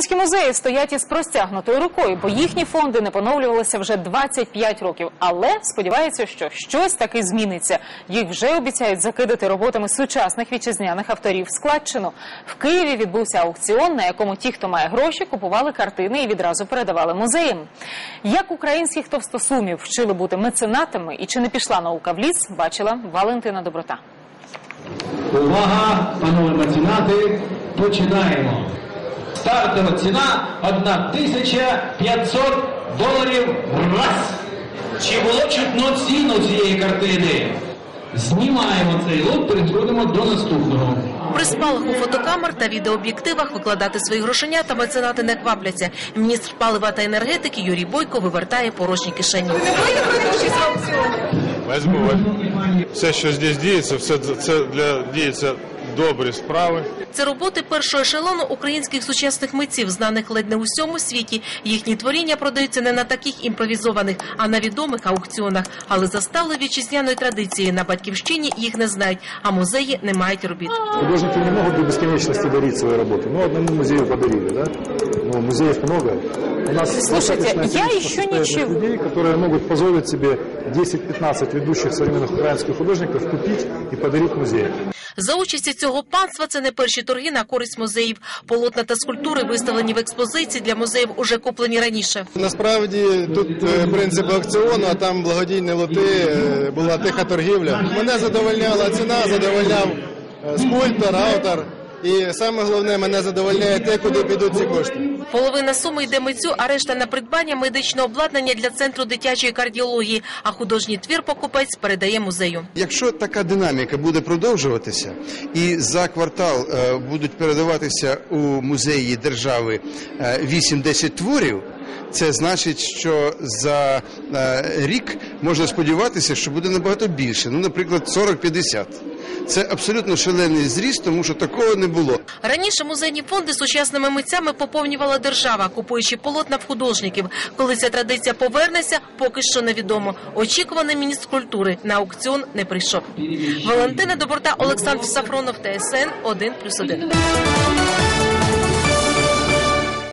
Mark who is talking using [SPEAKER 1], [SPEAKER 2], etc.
[SPEAKER 1] Українські музеї стоять із простягнутою рукою, бо їхні фонди не поновлювалися вже 25 років. Але сподіваються, що щось таки зміниться. Їх вже обіцяють закидати роботами сучасних вітчизняних авторів складчину. В Києві відбувся аукціон, на якому ті, хто має гроші, купували картини і відразу передавали музеям. Як українських товстосумів вчили бути меценатами і чи не пішла наука в ліс, бачила Валентина Доброта.
[SPEAKER 2] Увага, панове меценати, починаємо. Стартова ціна 1500 доларів раз. Чи було чутно ціну цієї картини? Знімаємо цей лот, переходимо до наступного.
[SPEAKER 3] При спалаху фотокамер та відеооб'єктивах викладати свої грошенята меценати не квапляться. Міністр палива та енергетики Юрій Бойко вивертає порожні кишені.
[SPEAKER 4] Возьму, возьму. Все, що здесь діється, все це для діється добрі справи.
[SPEAKER 3] Це роботи першого ешелону українських сучасних митців, знаних ледь не у всьому світі. Їхні творіння продаються не на таких імпровізованих, а на відомих аукціонах. Але застали вітчизняної традиції. На батьківщині їх не знають, а музеї не мають робіт.
[SPEAKER 5] Художники не могут до бесконечности дарить свои работы. Ну, одному музею подарили, да? Ну, музеев много. У нас
[SPEAKER 1] Слушайте,
[SPEAKER 5] достаточное
[SPEAKER 1] я
[SPEAKER 5] количество
[SPEAKER 1] еще
[SPEAKER 5] состоятельных
[SPEAKER 1] ничего-
[SPEAKER 5] людей, которые могут позволить себе 10-15 ведущих современных украинских художников купить и подарить музею.
[SPEAKER 3] За участі цього панства це не перші торги на користь музеїв. Полотна та скульптури виставлені в експозиції для музеїв уже куплені раніше.
[SPEAKER 6] Насправді тут е, принцип аукціону, а там благодійні лоти, е, була тиха торгівля. Мене задовольняла ціна, задовольняв е, скульптор, автор. І саме головне, мене задовольняє те, куди підуть ці кошти.
[SPEAKER 3] Половина суми йде митцю, а решта на придбання медичного обладнання для центру дитячої кардіології. А художній твір покупець передає музею.
[SPEAKER 7] Якщо така динаміка буде продовжуватися, і за квартал е, будуть передаватися у музеї держави е, 8-10 творів. Це значить, що за е, рік можна сподіватися, що буде набагато більше. Ну, наприклад, 40-50. Це абсолютно шалений зріст, тому що такого не було.
[SPEAKER 3] Раніше музейні фонди сучасними митцями поповнювала держава, купуючи полотна в художників. Коли ця традиція повернеться, поки що невідомо. Очікуваний міністр культури на аукціон не прийшов. Валентина Доборта, Олександр Сафронов, ТСН 1+,1.